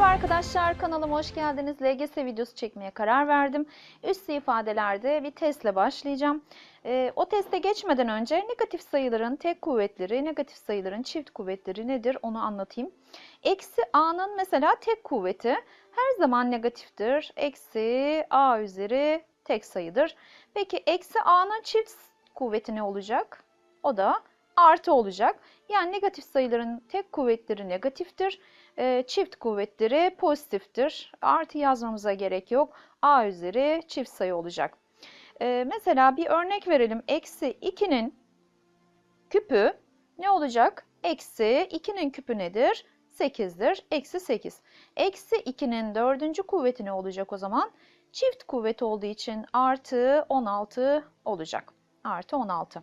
Merhaba arkadaşlar kanalıma hoş geldiniz. LGS videosu çekmeye karar verdim. Üstü ifadelerde bir testle başlayacağım. Ee, o teste geçmeden önce negatif sayıların tek kuvvetleri, negatif sayıların çift kuvvetleri nedir onu anlatayım. Eksi a'nın mesela tek kuvveti her zaman negatiftir. Eksi a üzeri tek sayıdır. Peki eksi a'nın çift kuvveti ne olacak? O da artı olacak. Yani negatif sayıların tek kuvvetleri negatiftir. E, çift kuvvetleri pozitiftir. Artı yazmamıza gerek yok. A üzeri çift sayı olacak. E, mesela bir örnek verelim. Eksi 2'nin küpü ne olacak? Eksi 2'nin küpü nedir? 8'dir. Eksi 8. Eksi 2'nin dördüncü kuvveti ne olacak o zaman? Çift kuvvet olduğu için artı 16 olacak. Artı 16.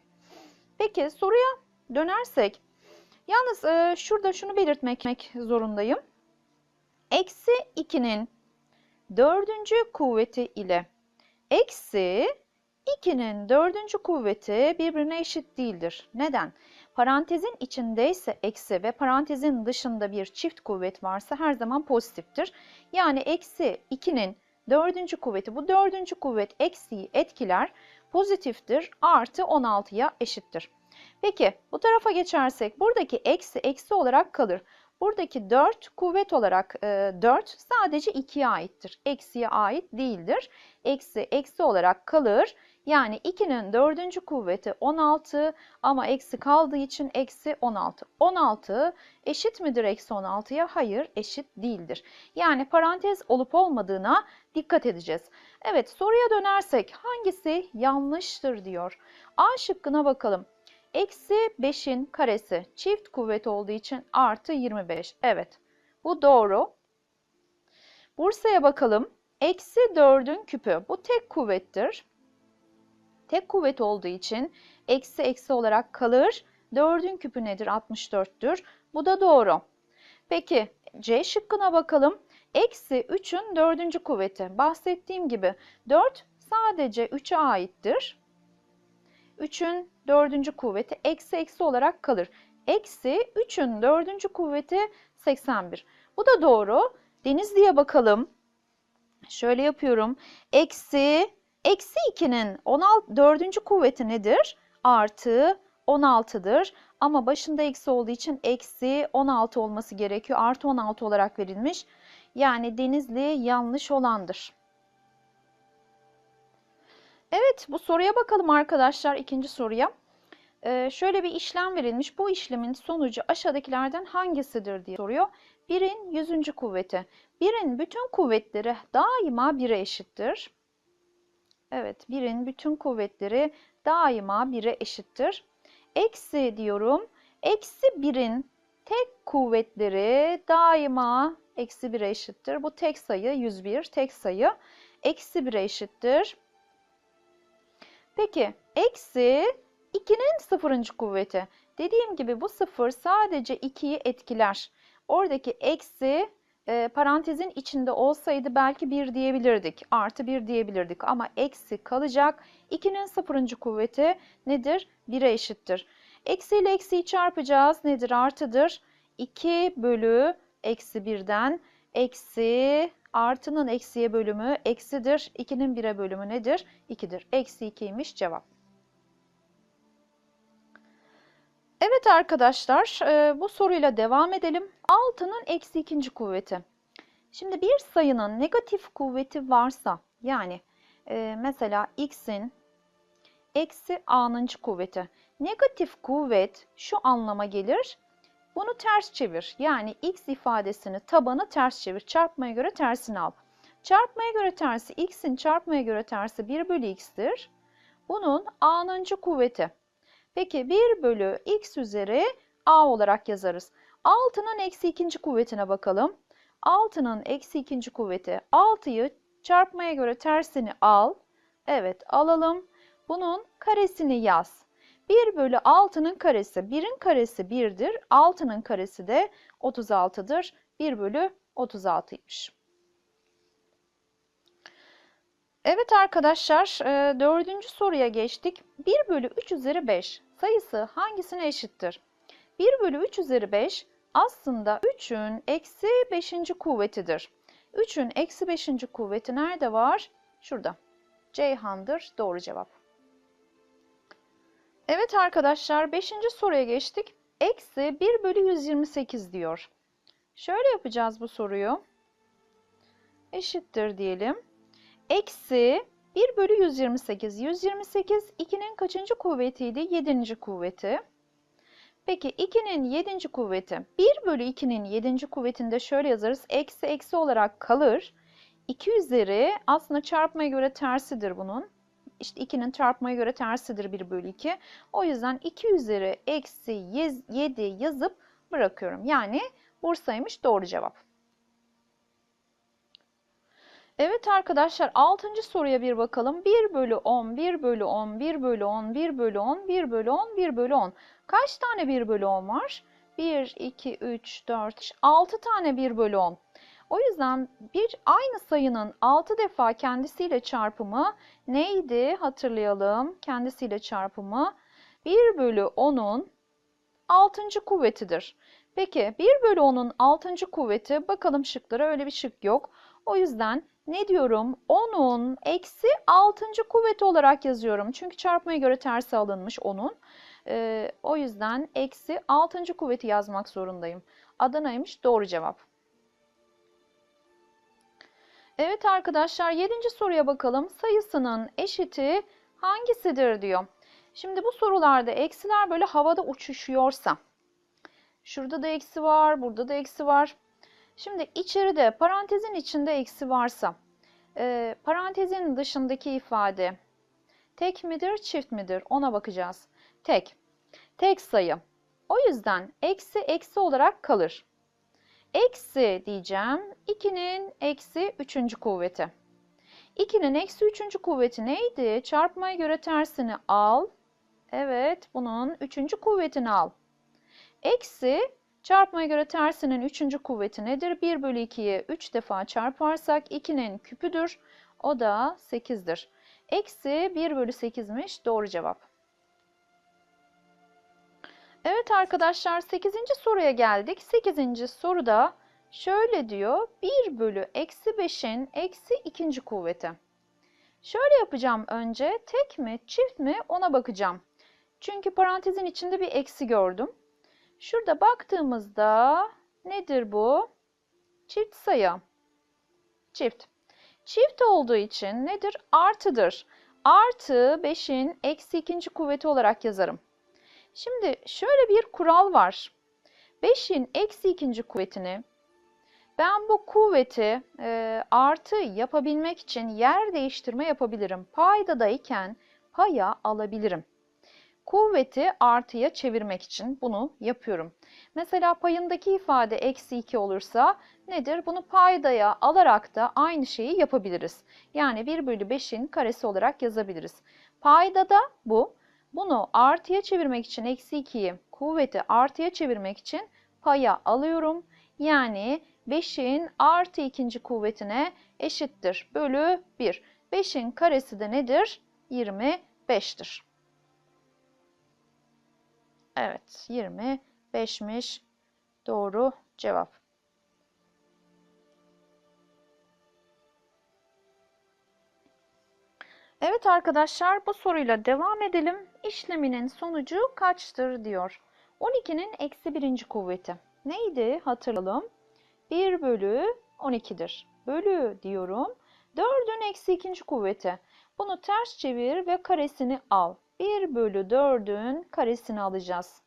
Peki soruya dönersek. Yalnız e, şurada şunu belirtmek zorundayım. Eksi 2'nin dördüncü kuvveti ile eksi 2'nin dördüncü kuvveti birbirine eşit değildir. Neden? Parantezin içindeyse eksi ve parantezin dışında bir çift kuvvet varsa her zaman pozitiftir. Yani eksi 2'nin dördüncü kuvveti bu dördüncü kuvvet eksiyi etkiler pozitiftir artı 16'ya eşittir. Peki bu tarafa geçersek buradaki eksi eksi olarak kalır. Buradaki 4 kuvvet olarak e, 4 sadece 2'ye aittir. Eksiye ait değildir. Eksi eksi olarak kalır. Yani 2'nin dördüncü kuvveti 16 ama eksi kaldığı için eksi 16. 16 eşit midir eksi 16'ya? Hayır eşit değildir. Yani parantez olup olmadığına dikkat edeceğiz. Evet soruya dönersek hangisi yanlıştır diyor. A şıkkına bakalım. Eksi 5'in karesi çift kuvvet olduğu için artı 25. Evet bu doğru. Bursa'ya bakalım. Eksi 4'ün küpü bu tek kuvvettir. Tek kuvvet olduğu için eksi eksi olarak kalır. 4'ün küpü nedir? 64'tür. Bu da doğru. Peki C şıkkına bakalım. Eksi 3'ün dördüncü kuvveti. Bahsettiğim gibi 4 sadece 3'e aittir. 3'ün dördüncü kuvveti eksi eksi olarak kalır. Eksi 3'ün dördüncü kuvveti 81. Bu da doğru. Denizli'ye bakalım. Şöyle yapıyorum. Eksi, eksi 2'nin 16, dördüncü kuvveti nedir? Artı 16'dır. Ama başında eksi olduğu için eksi 16 olması gerekiyor. Artı 16 olarak verilmiş. Yani Denizli yanlış olandır. Evet bu soruya bakalım arkadaşlar ikinci soruya. Ee, şöyle bir işlem verilmiş. Bu işlemin sonucu aşağıdakilerden hangisidir diye soruyor. Birin yüzüncü kuvveti. Birin bütün kuvvetleri daima 1'e eşittir. Evet birin bütün kuvvetleri daima 1'e eşittir. Eksi diyorum. Eksi birin tek kuvvetleri daima eksi 1'e eşittir. Bu tek sayı 101 tek sayı. Eksi 1'e eşittir. Peki eksi 2'nin sıfırıncı kuvveti. Dediğim gibi bu sıfır sadece 2'yi etkiler. Oradaki eksi e, parantezin içinde olsaydı belki 1 diyebilirdik. Artı 1 diyebilirdik ama eksi kalacak. 2'nin sıfırıncı kuvveti nedir? 1'e eşittir. Eksi ile eksiyi çarpacağız. Nedir? Artıdır. 2 bölü eksi 1'den eksi artının eksiye bölümü eksidir. 2'nin 1'e bölümü nedir? 2'dir. Eksi 2'ymiş cevap. Evet arkadaşlar e, bu soruyla devam edelim. 6'nın eksi ikinci kuvveti. Şimdi bir sayının negatif kuvveti varsa yani e, mesela x'in eksi a'nıncı kuvveti. Negatif kuvvet şu anlama gelir. Bunu ters çevir. Yani x ifadesini tabanı ters çevir. Çarpmaya göre tersini al. Çarpmaya göre tersi x'in çarpmaya göre tersi 1 bölü x'tir. Bunun a'nıncı kuvveti. Peki 1 bölü x üzeri a olarak yazarız. 6'nın eksi ikinci kuvvetine bakalım. 6'nın eksi ikinci kuvveti 6'yı çarpmaya göre tersini al. Evet alalım. Bunun karesini yaz. 1 bölü 6'nın karesi 1'in karesi 1'dir. 6'nın karesi de 36'dır. 1 bölü 36'ymış. Evet arkadaşlar e, dördüncü soruya geçtik. 1 bölü 3 üzeri 5 sayısı hangisine eşittir? 1 bölü 3 üzeri 5 aslında 3'ün eksi 5. kuvvetidir. 3'ün eksi 5. kuvveti nerede var? Şurada. Ceyhan'dır doğru cevap. Evet arkadaşlar 5. soruya geçtik. Eksi 1 bölü 128 diyor. Şöyle yapacağız bu soruyu. Eşittir diyelim. Eksi 1 bölü 128. 128 2'nin kaçıncı kuvvetiydi? 7. kuvveti. Peki 2'nin 7. kuvveti 1 bölü 2'nin 7. kuvvetinde şöyle yazarız. Eksi eksi olarak kalır. 2 üzeri aslında çarpmaya göre tersidir bunun. İşte 2'nin çarpmaya göre tersidir 1 bölü 2. O yüzden 2 üzeri eksi 7 yazıp bırakıyorum. Yani Bursa'ymış doğru cevap. Evet arkadaşlar 6. soruya bir bakalım. 1 bölü 10, 1 bölü 10, 1 bölü 10, 1 bölü 10, 1 bölü 10, 1 bölü 10. Kaç tane 1 bölü 10 var? 1, 2, 3, 4, 6 tane 1 bölü 10. O yüzden bir aynı sayının 6 defa kendisiyle çarpımı neydi? Hatırlayalım. Kendisiyle çarpımı 1 bölü 10'un 6. kuvvetidir. Peki 1 bölü 10'un 6. kuvveti bakalım şıklara öyle bir şık yok. O yüzden ne diyorum? 10'un eksi 6. kuvveti olarak yazıyorum. Çünkü çarpmaya göre tersi alınmış 10'un. Ee, o yüzden eksi 6. kuvveti yazmak zorundayım. Adana'ymış doğru cevap. Evet arkadaşlar 7. soruya bakalım. Sayısının eşiti hangisidir diyor. Şimdi bu sorularda eksiler böyle havada uçuşuyorsa. Şurada da eksi var, burada da eksi var. Şimdi içeride parantezin içinde eksi varsa e, parantezin dışındaki ifade tek midir çift midir ona bakacağız. Tek. Tek sayı. O yüzden eksi eksi olarak kalır. Eksi diyeceğim 2'nin eksi 3. kuvveti. 2'nin eksi 3. kuvveti neydi? Çarpmaya göre tersini al. Evet bunun 3. kuvvetini al. Eksi Çarpmaya göre tersinin üçüncü kuvveti nedir? 1 bölü 2'yi 3 defa çarparsak 2'nin küpüdür. O da 8'dir. Eksi 1 bölü 8'miş. Doğru cevap. Evet arkadaşlar 8. soruya geldik. 8. soruda şöyle diyor. 1 bölü eksi 5'in eksi ikinci kuvveti. Şöyle yapacağım önce. Tek mi çift mi ona bakacağım. Çünkü parantezin içinde bir eksi gördüm. Şurada baktığımızda nedir bu? Çift sayı. Çift. Çift olduğu için nedir? Artıdır. Artı 5'in eksi ikinci kuvveti olarak yazarım. Şimdi şöyle bir kural var. 5'in eksi ikinci kuvvetini ben bu kuvveti e, artı yapabilmek için yer değiştirme yapabilirim. Paydadayken paya alabilirim kuvveti artıya çevirmek için bunu yapıyorum. Mesela payındaki ifade eksi 2 olursa nedir? Bunu paydaya alarak da aynı şeyi yapabiliriz. Yani 1 bölü 5'in karesi olarak yazabiliriz. Paydada bu. Bunu artıya çevirmek için eksi 2'yi kuvveti artıya çevirmek için paya alıyorum. Yani 5'in artı ikinci kuvvetine eşittir. Bölü 1. 5'in karesi de nedir? 25'tir. Evet 25'miş doğru cevap. Evet arkadaşlar bu soruyla devam edelim. İşleminin sonucu kaçtır diyor. 12'nin eksi birinci kuvveti. Neydi hatırlayalım. 1 bölü 12'dir. Bölü diyorum. 4'ün eksi ikinci kuvveti. Bunu ters çevir ve karesini al. 1 bölü 4'ün karesini alacağız.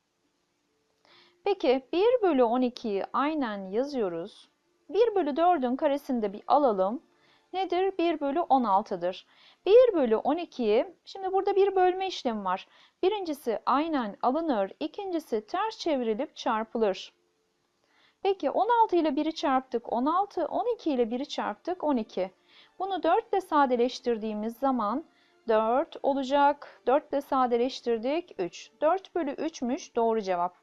Peki 1 bölü 12'yi aynen yazıyoruz. 1 bölü 4'ün karesini de bir alalım. Nedir? 1 bölü 16'dır. 1 bölü 12'yi, şimdi burada bir bölme işlemi var. Birincisi aynen alınır, ikincisi ters çevrilip çarpılır. Peki 16 ile 1'i çarptık 16, 12 ile 1'i çarptık 12. Bunu 4 ile sadeleştirdiğimiz zaman 4 olacak. 4 ile sadeleştirdik. 3. 4 bölü 3'müş doğru cevap.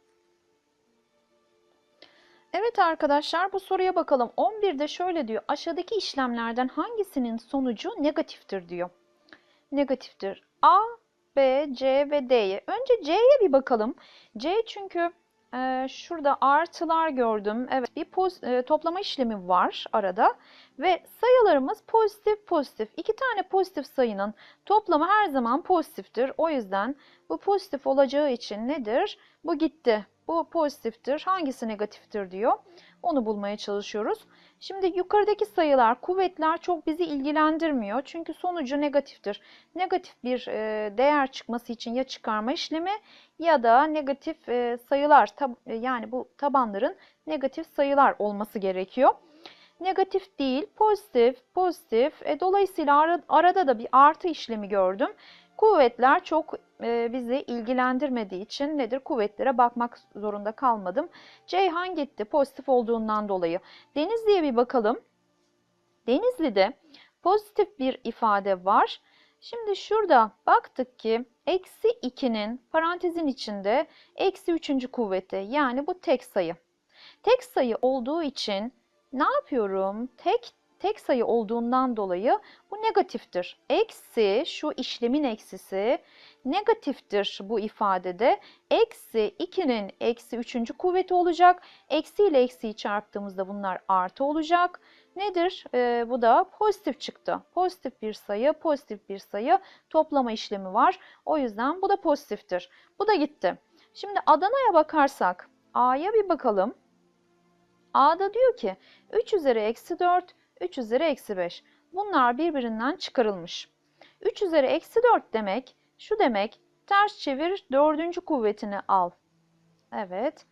Evet arkadaşlar bu soruya bakalım. 11'de şöyle diyor. Aşağıdaki işlemlerden hangisinin sonucu negatiftir diyor. Negatiftir. A, B, C ve D'ye. Önce C'ye bir bakalım. C çünkü Ee, şurada artılar gördüm. Evet bir e, toplama işlemi var arada ve sayılarımız pozitif pozitif. İki tane pozitif sayının toplamı her zaman pozitiftir. O yüzden bu pozitif olacağı için nedir? Bu gitti. Bu pozitiftir. Hangisi negatiftir diyor. Onu bulmaya çalışıyoruz. Şimdi yukarıdaki sayılar, kuvvetler çok bizi ilgilendirmiyor. Çünkü sonucu negatiftir. Negatif bir e, değer çıkması için ya çıkarma işlemi ya da negatif e, sayılar e, yani bu tabanların negatif sayılar olması gerekiyor. Negatif değil, pozitif, pozitif. E, dolayısıyla ara- arada da bir artı işlemi gördüm. Kuvvetler çok e, bizi ilgilendirmediği için nedir? Kuvvetlere bakmak zorunda kalmadım. Ceyhan gitti pozitif olduğundan dolayı. Denizli'ye bir bakalım. Denizli'de pozitif bir ifade var. Şimdi şurada baktık ki eksi 2'nin parantezin içinde eksi 3. kuvveti yani bu tek sayı. Tek sayı olduğu için ne yapıyorum? Tek tek sayı olduğundan dolayı bu negatiftir. Eksi şu işlemin eksisi negatiftir bu ifadede. Eksi 2'nin eksi 3. kuvveti olacak. Eksi ile eksiyi çarptığımızda bunlar artı olacak. Nedir? Ee, bu da pozitif çıktı. Pozitif bir sayı, pozitif bir sayı toplama işlemi var. O yüzden bu da pozitiftir. Bu da gitti. Şimdi Adana'ya bakarsak A'ya bir bakalım. A'da diyor ki 3 üzeri eksi 4, 3 üzeri eksi 5. Bunlar birbirinden çıkarılmış. 3 üzeri eksi 4 demek şu demek ters çevir dördüncü kuvvetini al. Evet.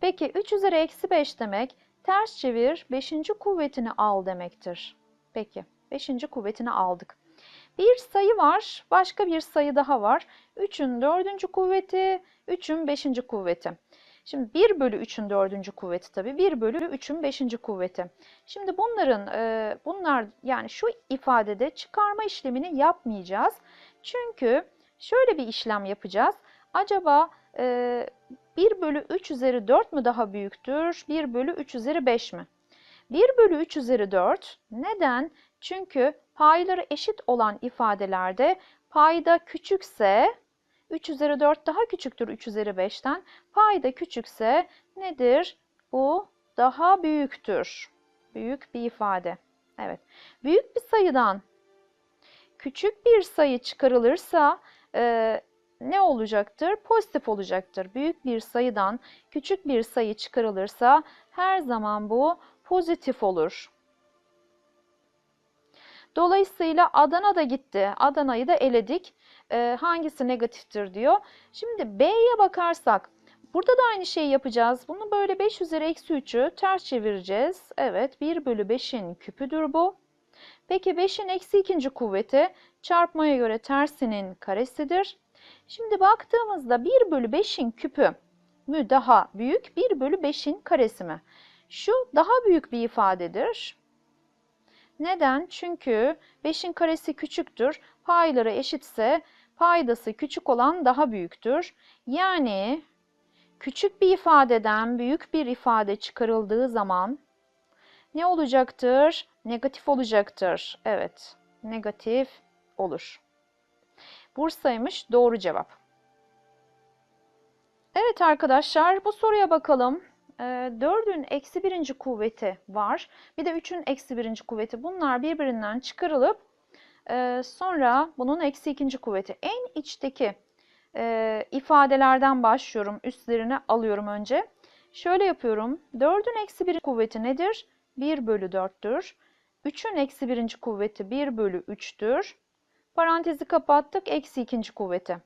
Peki 3 üzeri eksi 5 demek ters çevir 5. kuvvetini al demektir. Peki 5. kuvvetini aldık. Bir sayı var, başka bir sayı daha var. 3'ün 4. kuvveti, 3'ün 5. kuvveti. Şimdi 1 bölü 3'ün 4. kuvveti tabii. 1 bölü 3'ün 5. kuvveti. Şimdi bunların, e, bunlar yani şu ifadede çıkarma işlemini yapmayacağız. Çünkü şöyle bir işlem yapacağız. Acaba e, 1 bölü 3 üzeri 4 mü daha büyüktür? 1 bölü 3 üzeri 5 mi? 1 bölü 3 üzeri 4. Neden? Çünkü payları eşit olan ifadelerde payda küçükse 3 üzeri 4 daha küçüktür 3 üzeri 5'ten. Payda küçükse nedir? Bu daha büyüktür. Büyük bir ifade. Evet. Büyük bir sayıdan küçük bir sayı çıkarılırsa e, ne olacaktır? Pozitif olacaktır. Büyük bir sayıdan küçük bir sayı çıkarılırsa her zaman bu pozitif olur. Dolayısıyla Adana da gitti. Adana'yı da eledik. Ee, hangisi negatiftir diyor. Şimdi B'ye bakarsak burada da aynı şeyi yapacağız. Bunu böyle 5 üzeri eksi 3'ü ters çevireceğiz. Evet 1 bölü 5'in küpüdür bu. Peki 5'in eksi ikinci kuvveti çarpmaya göre tersinin karesidir. Şimdi baktığımızda 1 bölü 5'in küpü mü daha büyük 1 bölü 5'in karesi mi? Şu daha büyük bir ifadedir. Neden? Çünkü 5'in karesi küçüktür. Payları eşitse paydası küçük olan daha büyüktür. Yani küçük bir ifadeden büyük bir ifade çıkarıldığı zaman ne olacaktır? Negatif olacaktır. Evet, negatif olur. Bursa'ymış doğru cevap. Evet arkadaşlar bu soruya bakalım. 4'ün eksi birinci kuvveti var. Bir de 3'ün eksi birinci kuvveti. Bunlar birbirinden çıkarılıp e, sonra bunun eksi ikinci kuvveti. En içteki e, ifadelerden başlıyorum. Üstlerine alıyorum önce. Şöyle yapıyorum. 4'ün eksi birinci kuvveti nedir? 1 bölü 4'tür. 3'ün eksi birinci kuvveti 1 bölü 3'tür. Parantezi kapattık. Eksi ikinci kuvveti.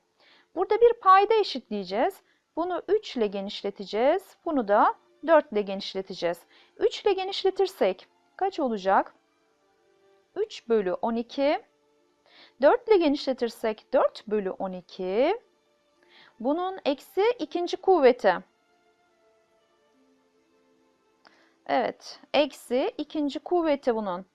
Burada bir payda eşitleyeceğiz. Bunu 3 ile genişleteceğiz. Bunu da 4 ile genişleteceğiz. 3 ile genişletirsek kaç olacak? 3 bölü 12. 4 ile genişletirsek 4 bölü 12. Bunun eksi ikinci kuvveti. Evet, eksi ikinci kuvveti bunun.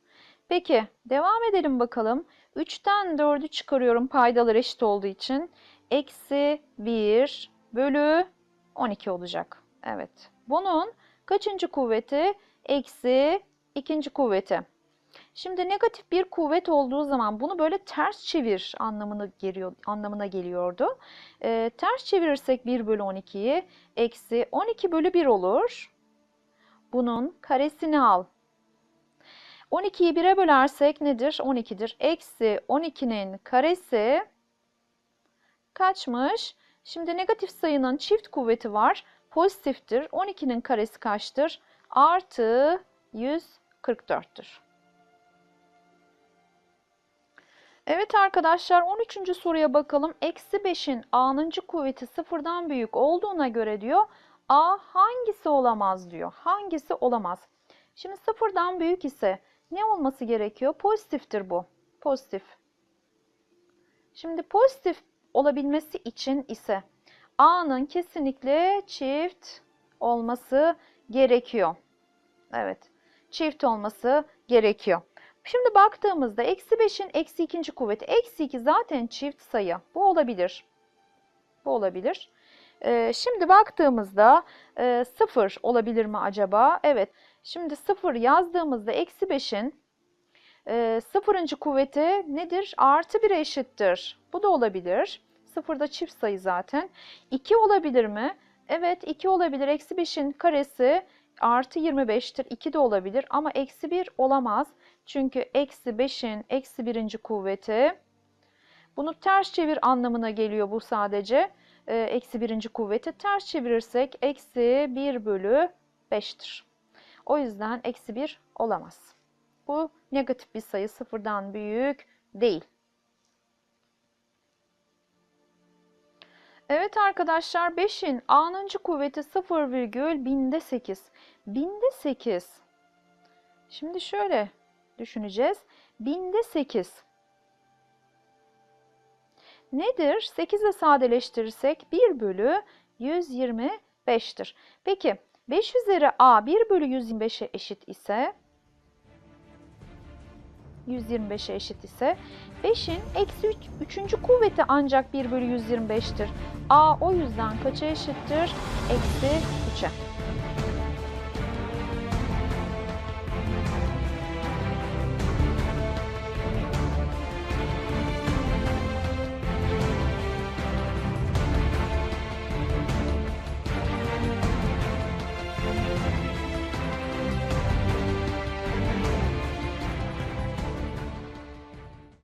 Peki, devam edelim bakalım. 3'ten 4'ü çıkarıyorum paydalar eşit olduğu için. Eksi 1 bölü 12 olacak. Evet. Bunun kaçıncı kuvveti? Eksi ikinci kuvveti. Şimdi negatif bir kuvvet olduğu zaman bunu böyle ters çevir anlamına geliyor, anlamına geliyordu. Ee, ters çevirirsek 1 bölü 12'yi eksi 12 bölü 1 olur. Bunun karesini al. 12'yi 1'e bölersek nedir? 12'dir. Eksi 12'nin karesi kaçmış? Şimdi negatif sayının çift kuvveti var. Pozitiftir. 12'nin karesi kaçtır? Artı 144'tür. Evet arkadaşlar 13. soruya bakalım. Eksi 5'in a'nıncı kuvveti sıfırdan büyük olduğuna göre diyor. A hangisi olamaz diyor. Hangisi olamaz? Şimdi sıfırdan büyük ise ne olması gerekiyor? Pozitiftir bu. Pozitif. Şimdi pozitif olabilmesi için ise A'nın kesinlikle çift olması gerekiyor. Evet. Çift olması gerekiyor. Şimdi baktığımızda eksi 5'in eksi ikinci kuvveti. Eksi 2 zaten çift sayı. Bu olabilir. Bu olabilir. Ee, şimdi baktığımızda e, 0 olabilir mi acaba? Evet. Şimdi 0 yazdığımızda eksi 5'in e, sıfırıncı kuvveti nedir? Artı 1'e eşittir. Bu da olabilir. 0 da çift sayı zaten. 2 olabilir mi? Evet 2 olabilir. Eksi 5'in karesi artı 25'tir. 2 de olabilir ama eksi 1 olamaz. Çünkü eksi 5'in eksi birinci kuvveti. Bunu ters çevir anlamına geliyor bu sadece. Ee, eksi birinci kuvveti. Ters çevirirsek eksi 1 bölü 5'tir. O yüzden eksi 1 olamaz. Bu negatif bir sayı sıfırdan büyük değil. Evet arkadaşlar 5'in a'nıncı kuvveti 0 virgül binde 8. Binde 8. Şimdi şöyle düşüneceğiz. Binde 8. Nedir? 8 ile sadeleştirirsek 1 bölü 125'tir. Peki 5 üzeri a 1 bölü 125'e eşit ise 125'e eşit ise 5'in eksi 3. kuvveti ancak 1 bölü 125'tir. A o yüzden kaça eşittir? Eksi 3'e.